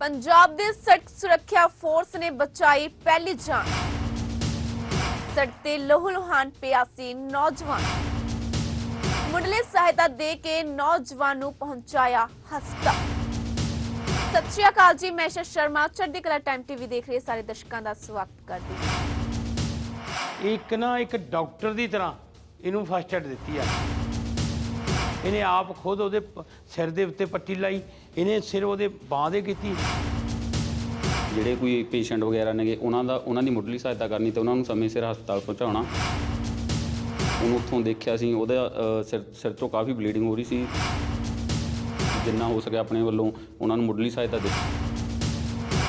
ਪੰਜਾਬ ਦੇ ਸੜਕ ਸੁਰੱਖਿਆ ਫੋਰਸ ਨੇ ਬਚਾਈ ਪਹਿਲੀ ਜਾਨ। ਸੜਕ ਤੇ ਲਹੂ ਲੁਹਾਨ ਨੌਜਵਾਨ। ਮੁੱਢਲੀ ਸਹਾਇਤਾ ਦੇ ਕੇ ਨੌਜਵਾਨ ਨੂੰ ਪਹੁੰਚਾਇਆ ਹਸਪਤਾਲ ਸਤਿ ਸ਼੍ਰੀ ਅਕਾਲ ਜੀ, ਮੈਂ ਸ਼ਸ਼ ਸ਼ਰਮਾ, ਚੜ੍ਹਦੀ ਕਲਾ ਟਾਈਮ ਟੀਵੀ ਦੇਖ ਰਹੇ ਸਾਰੇ ਦਰਸ਼ਕਾਂ ਦਾ ਸਵਾਗਤ ਕਰਦੀ ਹਾਂ। ਇੱਕ ਨਾ ਇੱਕ ਡਾਕਟਰ ਦੀ ਤਰ੍ਹਾਂ ਇਹਨੂੰ ਫਸਟ ਏਡ ਦਿੱਤੀ ਆ। ਇਹਨੇ ਆਪ ਖੁਦ ਉਹਦੇ ਸਿਰ ਦੇ ਉੱਤੇ ਪੱਟੀ ਲਾਈ ਇਹਨੇ ਸਿਰ ਉਹਦੇ ਬਾਹ ਦੇ ਕੀਤੀ। ਜਿਹੜੇ ਕੋਈ ਪੇਸ਼ੈਂਟ ਵਗੈਰਾ ਨੇਗੇ, ਉਹਨਾਂ ਦਾ ਉਹਨਾਂ ਦੀ ਮੁੱਢਲੀ ਸਹਾਇਤਾ ਕਰਨੀ ਤੇ ਉਹਨਾਂ ਨੂੰ ਸਮੇਂ ਸਿਰ ਹਸਪਤਾਲ ਪਹੁੰਚਾਉਣਾ। ਉਹਨੂੰ ਉੱਥੋਂ ਦੇਖਿਆ ਸੀ, ਉਹਦਾ ਸਿਰ ਸਿਰ ਤੋਂ ਕਾਫੀ ਬਲੀਡਿੰਗ ਹੋ ਰਹੀ ਸੀ। ਜਿੰਨਾ ਹੋ ਸਕਿਆ ਆਪਣੇ ਵੱਲੋਂ ਉਹਨਾਂ ਨੂੰ ਮੁੱਢਲੀ ਸਹਾਇਤਾ ਦਿੱਤੀ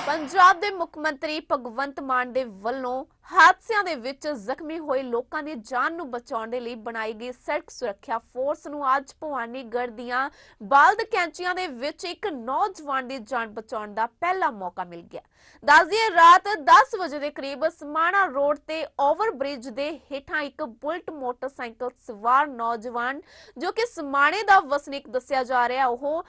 ਪੰਜਾਬ ਦੇ ਮੁੱਖ ਮੰਤਰੀ ਭਗਵੰਤ ਮਾਨ ਦੇ ਵੱਲੋਂ ਹਾਦਸਿਆਂ ਦੇ ਵਿੱਚ ਜ਼ਖਮੀ ਹੋਏ ਲੋਕਾਂ ਦੀ ਜਾਨ ਨੂੰ ਬਚਾਉਣ ਦੇ ਲਈ ਬਣਾਈ ਗਈ ਸੜਕ ਸੁਰੱਖਿਆ ਫੋਰਸ ਨੂੰ ਅੱਜ ਭਵਾਨੀਗੜ੍ਹ ਦੀਆਂ ਬਾਲਦ ਕੈਂਚੀਆਂ ਦੇ ਵਿੱਚ ਇੱਕ ਨੌਜਵਾਨ ਦੀ ਜਾਨ ਬਚਾਉਣ ਦਾ ਪਹਿਲਾ ਮੌਕਾ ਮਿਲ ਗਿਆ। ਦੱਸਦੀਏ ਰਾਤ 10 ਵਜੇ ਦੇ ਕਰੀਬ ਸਮਾਣਾ ਰੋਡ ਤੇ ਓਵਰ ਬ੍ਰਿਜ ਦੇ ਹੇਠਾਂ ਇੱਕ ਬੁਲਟ ਮੋਟਰਸਾਈਕਲ ਸਵਾਰ ਨੌਜਵਾਨ, ਜੋ ਕਿ ਸਮਾਣੇ ਦਾ ਵਸਨੀਕ ਦੱਸਿਆ ਜਾ ਰਿਹਾ, ਉਹ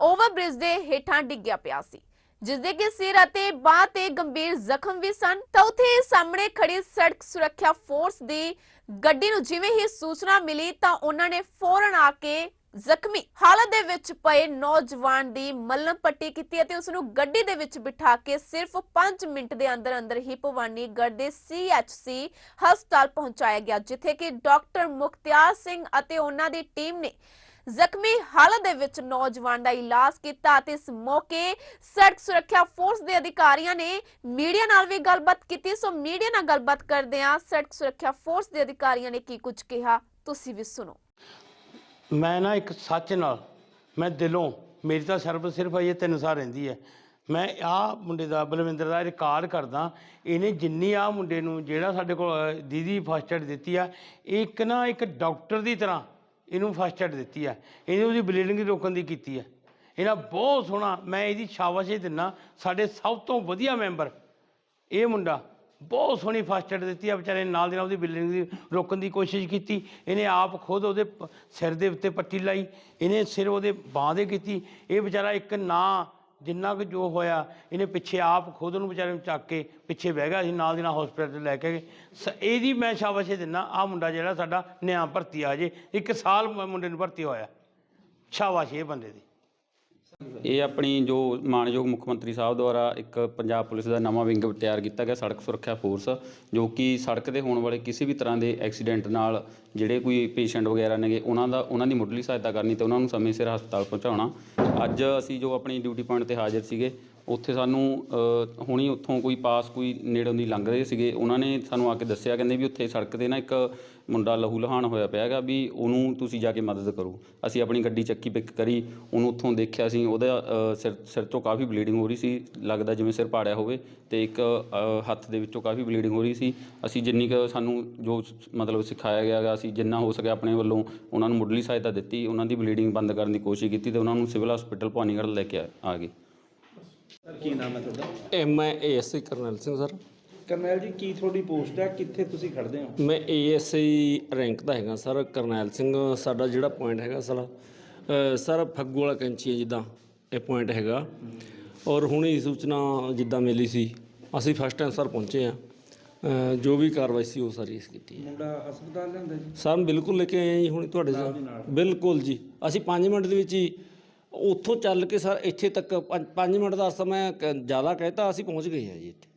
ਓਵਰ ਬ੍ਰਿਜ ਦੇ ਹੇਠਾਂ ਡਿੱਗਿਆ ਪਿਆ ਸੀ। ਜਿਸ ਦੇ ਕਿ ਸਿਰ ਅਤੇ ਬਾਹ ਤੇ ਗੰਭੀਰ ਜ਼ਖਮ ਵੀ ਸਨ, ਤਾਂ ਉੱਥੇ ਸਾਹਮਣੇ ਖੜੀ ਸੜਕ ਸੁਰੱਖਿਆ ਫੋਰਸ ਦੀ ਗੱਡੀ ਨੂੰ ਜਿਵੇਂ ਹੀ ਸੂਚਨਾ ਮਿਲੀ ਤਾਂ ਉਹਨਾਂ ਨੇ ਫੌਰਨ ਆ ਕੇ ਜ਼ਖਮੀ ਹਾਲਤ ਦੇ ਵਿੱਚ ਪਏ ਨੌਜਵਾਨ ਦੀ ਮੱਲਮ ਪੱਟੀ ਕੀਤੀ ਅਤੇ ਉਸ ਨੂੰ ਗੱਡੀ ਦੇ ਵਿੱਚ ਬਿਠਾ ਕੇ ਸਿਰਫ 5 ਮਿੰਟ ਦੇ ਅੰਦਰ ਅੰਦਰ ਹੀ ਭਵਾਨੀਗੜ੍ਹ ਦੇ CHC ਹਸਪਤਾਲ ਪਹੁੰਚਾਇਆ ਗਿਆ, ਜਿੱਥੇ ਕਿ ਡਾਕਟਰ ਮੁਖਤਿਆਰ ਸਿੰਘ ਅਤੇ ਉਹਨਾਂ ਦੀ ਟੀਮ ਨੇ ਜ਼ਖਮੀ ਹਾਲਤ ਦੇ ਵਿੱਚ ਨੌਜਵਾਨ ਦਾ ਇਲਾਜ ਕੀਤਾ ਅਤੇ ਇਸ ਮੌਕੇ ਸੜਕ ਸੁਰੱਖਿਆ ਫੋਰਸ ਦੇ ਅਧਿਕਾਰੀਆਂ ਨੇ ਮੀਡੀਆ ਨਾਲ ਵੀ ਗੱਲਬਾਤ ਕੀਤੀ। ਸੋ ਮੀਡੀਆ ਨਾਲ ਗੱਲਬਾਤ ਕਰਦੇ ਹਾਂ ਸੜਕ ਸੁਰੱਖਿਆ ਫੋਰਸ ਦੇ ਅਧਿਕਾਰੀਆਂ ਨੇ ਕੀ ਕੁਝ ਕਿਹਾ, ਤੁਸੀਂ ਵੀ ਸੁਣੋ। ਮੈਂ ਨਾ ਇੱਕ ਸੱਚ ਨਾਲ, ਮੈਂ ਦਿਲੋਂ, ਮੇਰੀ ਤਾਂ ਸਰਬ ਸਿਰਫ ਅਜੇ ਤਿੰਨ ਸਾਲ ਰਹਿੰਦੀ ਹੈ। ਮੈਂ ਆਹ ਮੁੰਡੇ ਦਾ, ਬਲਵਿੰਦਰ ਦਾ ਰਿਕਾਰਡ ਕਰਦਾ। ਇਹਨੇ ਜਿੰਨੀ ਆ ਮੁੰਡੇ ਨੂੰ ਜਿਹੜਾ ਸਾਡੇ ਕੋਲ ਦੀਦੀ ਫਸਟ ਏਡ ਦਿੱਤੀ ਆ, ਇੱਕ ਨਾ ਇੱਕ ਡਾਕਟਰ ਦੀ ਤਰ੍ਹਾਂ ਇਹਨੂੰ ਫਸਟ ਏਡ ਦਿੱਤੀ ਆ ਇਹਨੇ ਉਹਦੀ ਬਲੀਡਿੰਗ ਰੋਕਣ ਦੀ ਕੀਤੀ ਆ ਇਹਨਾਂ ਬਹੁਤ ਸੋਹਣਾ ਮੈਂ ਇਹਦੀ ਸ਼ਾਬਾਸ਼ ਦਿੰਦਾ ਸਾਡੇ ਸਭ ਤੋਂ ਵਧੀਆ ਮੈਂਬਰ ਇਹ ਮੁੰਡਾ ਬਹੁਤ ਸੋਹਣੀ ਫਸਟ ਏਡ ਦਿੱਤੀ ਆ ਵਿਚਾਰੇ ਨਾਲ ਦੀ ਨਾਲ ਉਹਦੀ ਬਿਲਡਿੰਗ ਦੀ ਰੋਕਣ ਦੀ ਕੋਸ਼ਿਸ਼ ਕੀਤੀ। ਇਹਨੇ ਆਪ ਖੁਦ ਉਹਦੇ ਪ- ਸਿਰ ਦੇ ਉੱਤੇ ਪੱਟੀ ਲਾਈ, ਇਹਨੇ ਸਿਰ ਉਹਦੇ ਬਾਹ ਦੇ ਕੀਤੀ। ਇਹ ਵਿਚਾਰਾ ਇੱਕ ਨਾ ਜਿੰਨਾ ਕੁ ਜੋ ਹੋਇਆ, ਇਹਨੇ ਪਿੱਛੇ ਆਪ ਖੁਦ ਨੂੰ ਵਿਚਾਰੇ ਨੂੰ ਚੱਕ ਕੇ ਪਿੱਛੇ ਬਹਿ ਗਿਆ ਅਸੀਂ ਨਾਲ ਦੀ ਨਾਲ ਹਸਪੀਟਲ ਲੈ ਕੇ ਗਏ। ਸ- ਇਹਦੀ ਮੈਂ ਸ਼ਾਬਾਸ਼ ਦਿੰਦਾ ਆ ਮੁੰਡਾ ਜਿਹੜਾ ਸਾਡਾ ਨਿਆਂ ਭਰਤੀ ਆ ਜੇ ਇੱਕ ਸਾਲ ਮ- ਮੁੰਡੇ ਨੂੰ ਭਰਤੀ ਹੋਇਆ। ਸ਼ਾਬਾਸ਼ ਇਹ ਬੰਦੇ ਦੀ। ਇਹ ਆਪਣੀ ਜੋ ਮਾਨਯੋਗ ਮੁੱਖ ਮੰਤਰੀ ਸਾਹਿਬ ਦੁਆਰਾ ਇੱਕ ਪੰਜਾਬ ਪੁਲਿਸ ਦਾ ਨਵਾਂ ਵਿੰਗ ਤਿਆਰ ਕੀਤਾ ਗਿਆ, ਸੜਕ ਸੁਰੱਖਿਆ ਫੋਰਸ, ਜੋ ਕਿ ਸੜਕ ਤੇ ਹੋਣ ਵਾਲੇ ਕਿਸੇ ਵੀ ਤਰ੍ਹਾਂ ਦੇ ਐਕਸੀਡੈਂਟ ਨਾਲ ਜਿਹੜੇ ਕੋਈ ਪੇਸ਼ੈਂਟ ਵਗੈਰਾ ਨੇਗੇ, ਉਹਨਾਂ ਦਾ, ਉਹਨਾਂ ਦੀ ਮੁੱਢਲੀ ਸਹਾਇਤਾ ਕਰਨੀ ਤੇ ਉਹਨਾਂ ਨੂੰ ਸਮੇਂ ਸਿਰ ਹਸਪਤਾਲ ਪਹੁੰਚਾਉਣਾ। ਅੱਜ ਅਸੀਂ ਜੋ ਆਪਣੀ ਡਿਊਟੀ ਪੁਆਇੰਟ ਤੇ ਹਾਜ਼ਰ ਸੀਗੇ ਉੱਥੇ ਸਾਨੂੰ ਹੁਣੀ ਉੱਥੋਂ ਕੋਈ ਪਾਸ ਕੋਈ ਨੇੜੋਂ ਦੀ ਲੰਘ ਰਹੇ ਸੀਗੇ। ਉਹਨਾਂ ਨੇ ਸਾਨੂੰ ਆ ਕੇ ਦੱਸਿਆ, ਕਹਿੰਦੇ ਵੀ ਉੱਥੇ ਸੜਕ ਤੇ ਨਾ ਇੱਕ ਮੁੰਡਾ ਲਹੂ ਲਹਾਨ ਹੋਇਆ ਪਿਆ ਹੈਗਾ ਵੀ ਉਹਨੂੰ ਤੁਸੀਂ ਜਾ ਕੇ ਮਦਦ ਕਰੋ। ਅਸੀਂ ਆਪਣੀ ਗੱਡੀ ਚੱਕੀ ਪਿਕ ਕਰੀ, ਉਹਨੂੰ ਉੱਥੋਂ ਦੇਖਿਆ ਸੀ ਉਹਦਾ ਸਿਰ ਸਿਰ ਤੋਂ ਕਾਫੀ ਬਲੀਡਿੰਗ ਹੋ ਰਹੀ ਸੀ, ਲੱਗਦਾ ਜਿਵੇਂ ਸਿਰ ਪਾੜਿਆ ਹੋਵੇ ਤੇ ਇੱਕ ਹੱਥ ਦੇ ਵਿੱਚੋਂ ਕਾਫੀ ਬਲੀਡਿੰਗ ਹੋ ਰਹੀ ਸੀ। ਅਸੀਂ ਜਿੰਨੀ ਕੁ ਸਾਨੂੰ ਜੋ ਮਤਲਬ ਸਿਖਾਇਆ ਗਿਆ ਗਾ ਅਸੀਂ ਜਿੰਨਾ ਹੋ ਸਕਿਆ ਆਪਣੇ ਵੱਲੋਂ ਉਹਨਾਂ ਨੂੰ ਮੁੱਢਲੀ ਸਹਾਇਤਾ ਦਿੱਤੀ, ਉਹਨਾਂ ਦੀ ਬਲੀਡਿੰਗ ਬੰਦ ਕਰਨ ਦੀ ਕੋਸ਼ਿਸ਼ ਕੀਤੀ ਤੇ ਉਹਨਾਂ ਨੂੰ ਸਿਵਲ ਹਸਪੀਟਲ ਭਵਾਨੀਗੜ੍ਹ ਲੈ ਕੇ ਆ- ਗਏ। ਗਏ ਕੀ ਨਾਮ ਹੈ ਤੁਹਾਡਾ? M I ASI Karnail Singh sir. Karnail ji ਕੀ ਤੁਹਾਡੀ ਪੋਸਟ ਹੈ? ਕਿੱਥੇ ਤੁਸੀਂ ਖੜਦੇ ਹੋ? ਮੈਂ ਏਐਸਆਈ ਰੈਂਕ ਦਾ ਹੈਗਾ ਸਰ। ਕਰਨੈਲ ਸਿੰਘ ਸਾਡਾ ਜਿਹੜਾ ਪੁਆਇੰਟ ਹੈਗਾ ਸਰ ਅ, ਸਰ ਫੱਗੂ ਵਾਲਾ ਕੈਂਚੀ ਹੈ ਜਿੱਦਾਂ ਇਹ ਪੁਆਇੰਟ ਹੈਗਾ। ਔਰ ਹੁਣੇ ਹੀ ਸੂਚਨਾ ਜਿੱਦਾਂ ਮਿਲੀ ਸੀ ਅਸੀਂ ਫਸਟ ਟਾਈਮ ਸਰ ਪਹੁੰਚੇ ਆ ਜੋ ਵੀ ਕਾਰਵਾਈ ਸੀ ਉਹ ਸਾਰੀ ਇਸ ਕੀਤੀ ਹੈ। ਮੁੰਡਾ ਹਸਪਤਾਲ ਲਿਆਂਦਾ ਜੀ? ਸਰ ਬਿਲਕੁਲ ਲੈ ਕੇ ਆਏ ਹਾਂ ਜੀ ਹੁਣ ਤੁਹਾਡੇ ਸਾਹ ਬਿਲਕੁਲ ਜੀ। ਅਸੀਂ 5 ਮਿੰਟ ਦੇ ਵਿੱਚ ਹੀ ਉੱਥੋਂ ਚੱਲ ਕੇ ਸਰ ਇੱਥੇ ਤੱਕ 5 ਮਿੰਟ ਦਾ ਸਮਾਂ ਕ- ਜ਼ਿਆਦਾ ਕਹਿਤਾ ਅਸੀਂ ਪਹੁੰਚ ਗਏ ਹਾਂ ਜੀ ਇੱਥੇ।